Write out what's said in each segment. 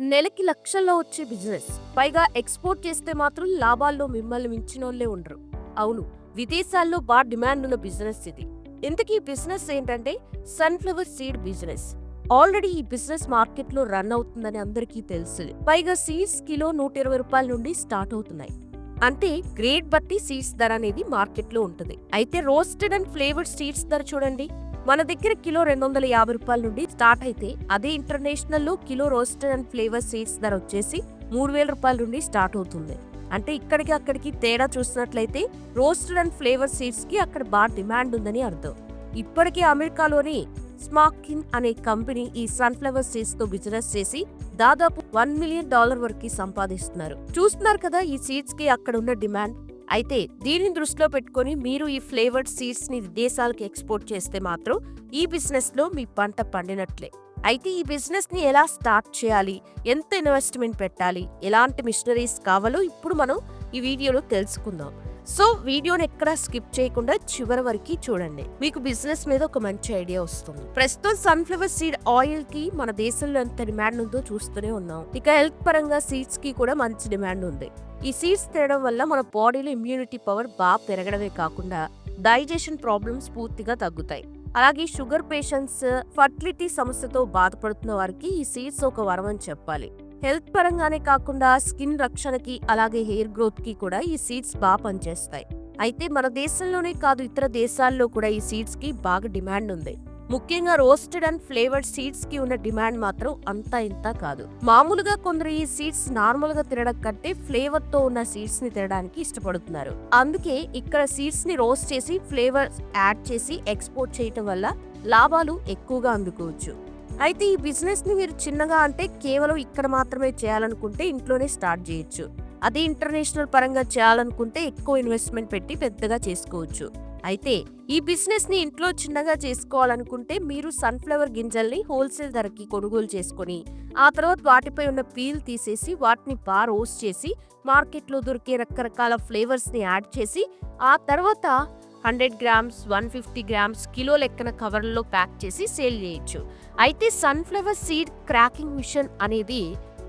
నెలకి లక్షల్లో వచ్చే బిజినెస్. పైగా ఎక్స్పోర్ట్ చేస్తే మాత్రం లాభాల్లో మిమ్మల్ని మించినోళ్ళే ఉండరు. అవును విదేశాల్లో బాగా డిమాండ్ ఉన్న బిజినెస్ ఇది. ఇంతకీ బిజినెస్ ఏంటంటే సన్ఫ్లవర్ సీడ్ బిజినెస్. ఆల్రెడీ ఈ బిజినెస్ మార్కెట్లో రన్ అవుతుందని అందరికీ తెలుసు. పైగా సీడ్స్ కిలో నూట ఇరవై రూపాయల నుండి స్టార్ట్ అవుతున్నాయి. అంటే గ్రేడ్ బట్టి సీడ్స్ ధర అనేది మార్కెట్లో ఉంటుంది. అయితే రోస్టెడ్ అండ్ ఫ్లేవర్డ్ సీడ్స్ ధర చూడండి. మన దగ్గర కిలో రెండు వందల యాభై రూపాయల నుండి స్టార్ట్ అయితే అదే ఇంటర్నేషనల్లో kilo roasted and flavour seeds ధర వచ్చేసి మూడు వేల రూపాయల నుండి స్టార్ట్ అవుతుంది. అంటే ఇక్కడికి అక్కడికి తేడా చూసినట్లయితే రోస్టెడ్ అండ్ ఫ్లేవర్ సీడ్స్కి అక్కడ బాగా డిమాండ్ ఉందని అర్థం. ఇప్పటికే అమెరికాలోని స్మాకిన్ అనే కంపెనీ ఈ సన్ఫ్లవర్ సీడ్స్తో బిజినెస్ చేసి దాదాపు వన్ మిలియన్ డాలర్ వరకు సంపాదిస్తున్నారు. చూస్తున్నారు కదా ఈ సీడ్స్కి అక్కడ ఉన్న డిమాండ్? అయితే దీనిని దృష్టిలో పెట్టుకొని మీరు ఈ ఫ్లేవర్డ్ సీడ్స్ని విదేశాలకు ఎక్స్పోర్ట్ చేస్తే మాత్రం ఈ బిజినెస్లో మీ పంట పండినట్లే. అయితే ఈ బిజినెస్ని ఎలా స్టార్ట్ చేయాలి? ఎంత ఇన్వెస్ట్మెంట్ పెట్టాలి? ఎలాంటి మిషనరీస్ కావాలో ఇప్పుడు మనం ఈ వీడియోలో తెలుసుకుందాం. సో వీడియోని ఎక్కడా స్కిప్ చేయకుండా చివరి వరకు చూడండి. మీకు బిజినెస్ మీద ఒక మంచి ఐడియా వస్తుంది. ప్రస్తుతం సన్ఫ్లవర్ సీడ్ ఆయిల్కి మన దేశంలో ఎంత డిమాండ్ ఉందో చూస్తూనే ఉన్నాం. ఇక హెల్త్ పరంగా సీడ్స్కి కూడా మంచి డిమాండ్ ఉంది. ఈ సీడ్స్ తినడం వల్ల మన బాడీలో ఇమ్యూనిటీ పవర్ బాగా పెరగడమే కాకుండా డైజెషన్ ప్రాబ్లమ్స్ పూర్తిగా తగ్గుతాయి. అలాగే షుగర్ పేషెంట్స్ ఫర్టిలిటీ సమస్యతో బాధపడుతున్న వారికి ఈ సీడ్స్ ఒక వరం అని చెప్పాలి. హెల్త్ పరంగానే కాకుండా స్కిన్ రక్షణకి అలాగే హెయిర్ గ్రోత్కి కూడా ఈ సీడ్స్ బాగా పనిచేస్తాయి. అయితే మన దేశంలోనే కాదు ఇతర దేశాల్లో కూడా ఈ సీడ్స్కి బాగా డిమాండ్ ఉంది. ముఖ్యంగా రోస్టెడ్ అండ్ ఫ్లేవర్డ్ సీడ్స్కి ఉన్న డిమాండ్ మాత్రం అంతా ఇంత కాదు. మామూలుగా కొందరు ఈ సీడ్స్ నార్మల్గా తినడం కంటే ఫ్లేవర్తో ఉన్న సీడ్స్ని తినడానికి ఇష్టపడుతున్నారు. అందుకే ఇక్కడ సీడ్స్ని రోస్ట్ చేసి ఫ్లేవర్ యాడ్ చేసి ఎక్స్పోర్ట్ చేయటం వల్ల లాభాలు ఎక్కువగా అందుకోవచ్చు. అయితే ఈ బిజినెస్ని మీరు చిన్నగా అంటే కేవలం ఇక్కడ మాత్రమే చేయాలనుకుంటే ఇంట్లోనే స్టార్ట్ చేయొచ్చు. అదే ఇంటర్నేషనల్ పరంగా చేయాలనుకుంటే ఎక్కువ ఇన్వెస్ట్మెంట్ పెట్టి పెద్దగా చేసుకోవచ్చు. అయితే ఈ బిజినెస్ని ఇంట్లో చిన్నగా చేసుకోవాలనుకుంటే మీరు సన్ఫ్లవర్ గింజల్ని హోల్సేల్ ధరకి కొనుగోలు చేసుకొని ఆ తర్వాత వాటిపై ఉన్న పీల్ తీసేసి వాటిని బాగా రోస్ట్ చేసి మార్కెట్లో దొరికే రకరకాల ఫ్లేవర్స్ని యాడ్ చేసి ఆ తర్వాత hundred grams one fifty grams kilo లెక్కన కవర్లో ప్యాక్ చేసి సేల్ చేయొచ్చు. అయితే సన్ఫ్లవర్ సీడ్ క్రాకింగ్ మిషన్ అనేది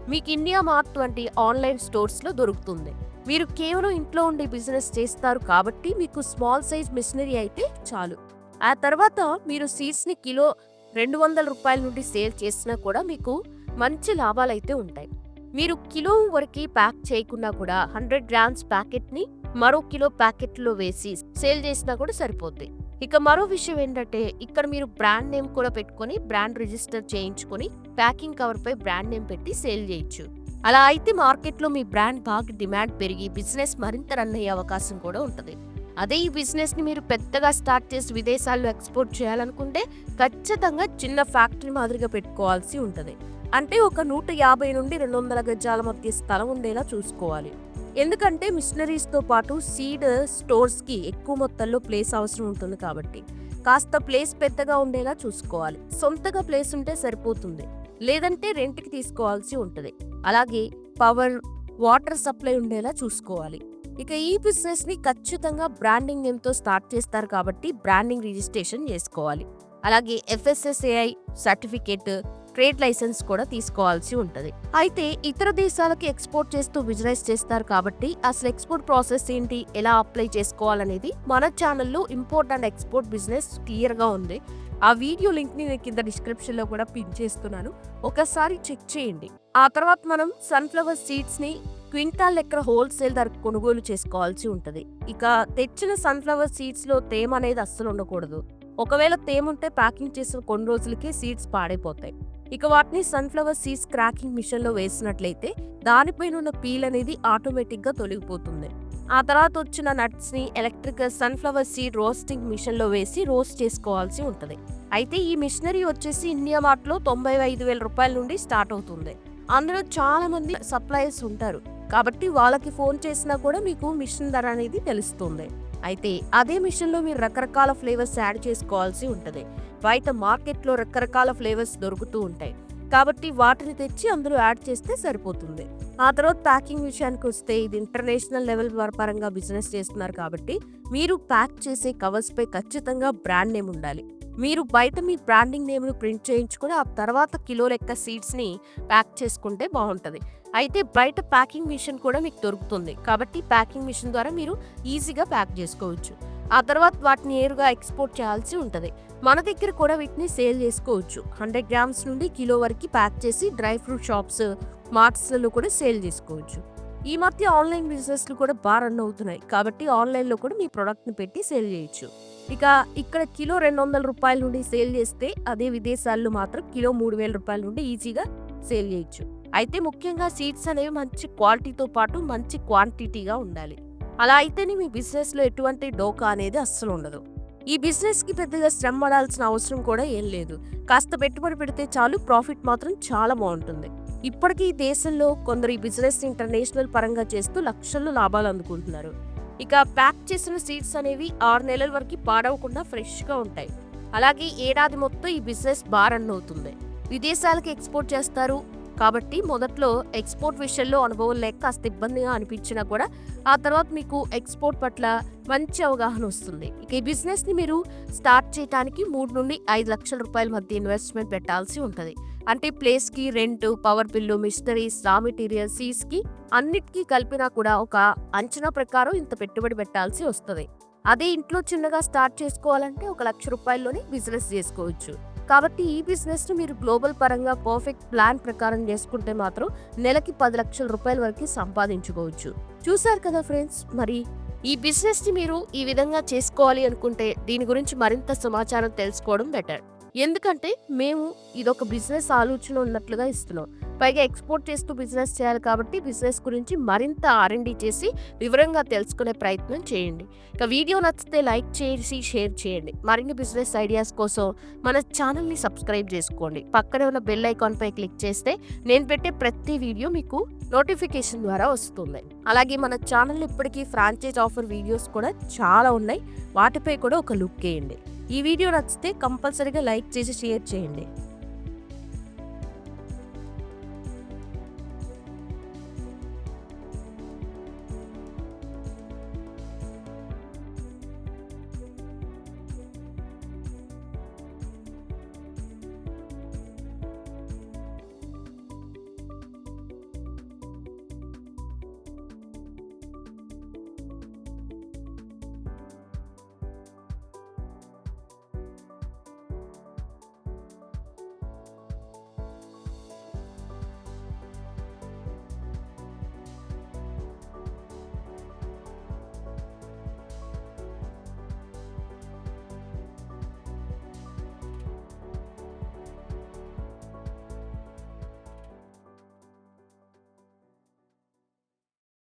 మీకు ఇండియా మార్ట్ వంటి ఆన్లైన్ స్టోర్స్లో దొరుకుతుంది. మీరు కేవలం ఇంట్లో ఉండే బిజినెస్ చేస్తారు కాబట్టి మీకు స్మాల్ సైజ్ మిషనరీ అయితే చాలు. ఆ తర్వాత మీరు సీడ్స్ని కిలో రెండు వందల రూపాయల నుండి సేల్ చేసినా కూడా మీకు మంచి లాభాలు అయితే ఉంటాయి. మీరు కిలో వరకు ప్యాక్ చేయకున్నా కూడా హండ్రెడ్ గ్రామ్స్ ప్యాకెట్ని మరో కిలో ప్యాకెట్లో వేసి సేల్ చేసినా కూడా సరిపోద్ది. ఇక మరో విషయం ఏంటంటే ఇక్కడ మీరు బ్రాండ్ నేమ్ కూడా పెట్టుకొని బ్రాండ్ రిజిస్టర్ చేయించుకొని ప్యాకింగ్ కవర్పై బ్రాండ్ నేమ్ పెట్టి సేల్ చేయొచ్చు. అలా అయితే మార్కెట్లో మీ బ్రాండ్ బాగా డిమాండ్ పెరిగి బిజినెస్ మరింత రన్ అయ్యే అవకాశం కూడా ఉంటుంది. అదే ఈ బిజినెస్ని మీరు పెద్దగా స్టార్ట్ చేసి విదేశాల్లో ఎక్స్పోర్ట్ చేయాలనుకుంటే ఖచ్చితంగా చిన్న ఫ్యాక్టరీ మాదిరిగా పెట్టుకోవాల్సి ఉంటుంది. అంటే ఒక నూట యాభై నుండి రెండు వందల గజాల మధ్య స్థలం ఉండేలా చూసుకోవాలి. ఎందుకంటే మిషనరీస్తో పాటు సీడ్ స్టోర్స్కి ఎక్కువ మొత్తంలో ప్లేస్ అవసరం ఉంటుంది కాబట్టి. కాస్త ప్లేస్ పెద్దగా ఉండేలా చూసుకోవాలి. సొంతగా ప్లేస్ ఉంటే సరిపోతుంది. లేదంటే రెంట్కి తీసుకోవాల్సి ఉంటుంది. అలాగే పవర్ వాటర్ సప్లై ఉండేలా చూసుకోవాలి. ఇక ఈ బిజినెస్ని ఖచ్చితంగా బ్రాండింగ్ నేమ్తో స్టార్ట్ చేస్తారు కాబట్టి బ్రాండింగ్ రిజిస్ట్రేషన్ చేసుకోవాలి. అలాగే ఎఫ్ఎస్ఎస్ఏఐ సర్టిఫికేట్ ట్రేడ్ లైసెన్స్ కూడా తీసుకోవాల్సి ఉంటుంది. అయితే ఇతర దేశాలకి ఎక్స్పోర్ట్ చేస్తూ బిజినెస్ చేస్తారు కాబట్టి అసలు ఎక్స్పోర్ట్ ప్రాసెస్ ఏంటి ఎలా అప్లై చేసుకోవాలనేది మన ఛానల్లో ఇంపోర్ట్ అండ్ ఎక్స్పోర్ట్ బిజినెస్ క్లియర్గా ఉంది. ఆ వీడియో లింక్ని నేను కింద డిస్క్రిప్షన్లో కూడా పిన్ చేస్తున్నాను. ఒకసారి చెక్ చేయండి. ఆ తర్వాత మనం సన్ఫ్లవర్ సీడ్స్ని క్వింటాల్ లెక్క హోల్సేల్ ధర కొనుగోలు చేసుకోవాల్సి ఉంటుంది. ఇక తెచ్చిన సన్ఫ్లవర్ సీడ్స్లో తేమ అనేది అస్సలు ఉండకూడదు. ఒకవేళ తేమ ఉంటే ప్యాకింగ్ చేసిన కొన్ని రోజులకే సీడ్స్ పాడైపోతాయి. ఇక వాటిని సన్ఫ్లవర్ సీడ్స్ క్రాకింగ్ మిషన్లో వేసినట్లయితే దానిపైన ఉన్న పీల్ అనేది ఆటోమేటిక్గా తొలగిపోతుంది. ఆ తర్వాత వచ్చిన నట్స్ని ఎలక్ట్రికల్ సన్ఫ్లవర్ సీడ్ రోస్టింగ్ మిషన్లో వేసి రోస్ట్ చేసుకోవాల్సి ఉంటుంది. అయితే ఈ మిషనరీ వచ్చేసి ఇండియా మార్ట్లో తొంభై ఐదు వేల రూపాయల నుండి స్టార్ట్ అవుతుంది. అందులో చాలా మంది సప్లయర్స్ ఉంటారు. కాబట్టి వాళ్ళకి ఫోన్ చేసినా కూడా మీకు మిషన్ ధర అనేది తెలుస్తుంది. అయితే అదే మిషన్లో మీరు రకరకాల ఫ్లేవర్స్ యాడ్ చేసుకోవాల్సి ఉంటుంది. బయట మార్కెట్లో రకరకాల ఫ్లేవర్స్ దొరుకుతూ ఉంటాయి. కాబట్టి వాటిని తెచ్చి అందులో యాడ్ చేస్తే సరిపోతుంది. ఆ తర్వాత ప్యాకింగ్ విషయానికి వస్తే ఇది ఇంటర్నేషనల్ లెవెల్ పరంగా బిజినెస్ చేస్తున్నారు కాబట్టి మీరు ప్యాక్ చేసే కవర్స్పై ఖచ్చితంగా బ్రాండ్ నేమ్ ఉండాలి. మీరు బయట మీ బ్రాండింగ్ నేమ్ను ప్రింట్ చేయించుకొని ఆ తర్వాత కిలో లెక్క సీడ్స్ని ప్యాక్ చేసుకుంటే బాగుంటుంది. అయితే బయట ప్యాకింగ్ మిషన్ కూడా మీకు దొరుకుతుంది. కాబట్టి ప్యాకింగ్ మిషన్ ద్వారా మీరు ఈజీగా ప్యాక్ చేసుకోవచ్చు. ఆ తర్వాత వాటిని నేరుగా ఎక్స్పోర్ట్ చేయాల్సి ఉంటుంది. మన దగ్గర కూడా వీటిని సేల్ చేసుకోవచ్చు. హండ్రెడ్ గ్రామ్స్ నుండి కిలో వరకు ప్యాక్ చేసి డ్రై ఫ్రూట్ షాప్స్ మార్ట్స్లలో కూడా సేల్ చేసుకోవచ్చు. ఈ మధ్య ఆన్లైన్ బిజినెస్లు కూడా బాగా రన్ అవుతున్నాయి. కాబట్టి ఆన్లైన్లో కూడా మీ ప్రోడక్ట్ని పెట్టి సేల్ చేయొచ్చు. ఇక ఇక్కడ కిలో రెండు వందల రూపాయల నుండి సేల్ చేస్తే అదే విదేశాల్లో మాత్రం కిలో మూడు వేల రూపాయల నుండి ఈజీగా సేల్ చేయొచ్చు. అయితే ముఖ్యంగా సీడ్స్ అనేవి మంచి క్వాలిటీతో పాటు మంచి క్వాంటిటీగా ఉండాలి. అలా అయితేనే మీ బిజినెస్లో ఎటువంటి డోకా అనేది అస్సలు ఉండదు. ఈ బిజినెస్కి పెద్దగా శ్రమ పడాల్సిన అవసరం కూడా ఏం లేదు. కాస్త పెట్టుబడి పెడితే చాలు ప్రాఫిట్ మాత్రం చాలా బాగుంటుంది. ఇప్పటికీ ఈ దేశంలో కొందరు ఈ బిజినెస్ ఇంటర్నేషనల్ పరంగా చేస్తూ లక్షల్లో లాభాలు అందుకుంటున్నారు. ఇక ప్యాక్ చేసిన సీడ్స్ అనేవి ఆరు నెలల వరకు పాడవకుండా ఫ్రెష్గా ఉంటాయి. అలాగే ఏడాది మొత్తం ఈ బిజినెస్ బాగా రన్ అవుతుంది విదేశాలకు ఎక్స్పోర్ట్ చేస్తారు కాబట్టి మొదట్లో ఎక్స్పోర్ట్ విషయంలో అనుభవం లేక కాస్త ఇబ్బందిగా అనిపించినా కూడా ఆ తర్వాత మీకు ఎక్స్పోర్ట్ పట్ల మంచి అవగాహన వస్తుంది. ఇక ఈ బిజినెస్ని మీరు స్టార్ట్ చేయడానికి మూడు నుండి ఐదు లక్షల రూపాయల మధ్య ఇన్వెస్ట్మెంట్ పెట్టాల్సి ఉంటుంది. అంటే ప్లేస్కి rent power bill machineries raw material సీస్కి అన్నిటికీ కలిపినా కూడా ఒక అంచనా ప్రకారం ఇంత పెట్టుబడి పెట్టాల్సి వస్తుంది. అదే ఇంట్లో చిన్నగా స్టార్ట్ చేసుకోవాలంటే ఒక లక్ష రూపాయల్లోనే బిజినెస్ చేసుకోవచ్చు. కాబట్టి ఈ బిజినెస్ను మీరు గ్లోబల్ పరంగా పర్ఫెక్ట్ ప్లాన్ ప్రకారం చేసుకుంటే మాత్రం నెలకి పది లక్షల రూపాయల వరకు సంపాదించుకోవచ్చు. చూసారు కదా ఫ్రెండ్స్ మరి ఈ బిజినెస్ని మీరు ఈ విధంగా చేసుకోవాలి అనుకుంటే దీని గురించి మరింత సమాచారం తెలుసుకోవడం బెటర్ ఎందుకంటే మేము ఇదొక బిజినెస్ ఆలోచన ఉన్నట్లుగా ఇస్తున్నాం. పైగా ఎక్స్పోర్ట్ చేస్తూ బిజినెస్ చేయాలి కాబట్టి బిజినెస్ గురించి మరింత ఆర్ఎండి చేసి వివరంగా తెలుసుకునే ప్రయత్నం చేయండి. ఇక వీడియో నచ్చితే లైక్ చేసి షేర్ చేయండి. మరిన్ని బిజినెస్ ఐడియాస్ కోసం మన ఛానల్ని సబ్స్క్రైబ్ చేసుకోండి. పక్కనే ఉన్న బెల్ ఐకాన్పై క్లిక్ చేస్తే నేను పెట్టే ప్రతి వీడియో మీకు నోటిఫికేషన్ ద్వారా వస్తుంది. అలాగే మన ఛానల్ ఇప్పటికీ ఫ్రాంచైజ్ ఆఫర్ వీడియోస్ కూడా చాలా ఉన్నాయి. వాటిపై కూడా ఒక లుక్ వేయండి. ఈ వీడియో నచ్చితే కంపల్సరీగా లైక్ చేసి షేర్ చేయండి.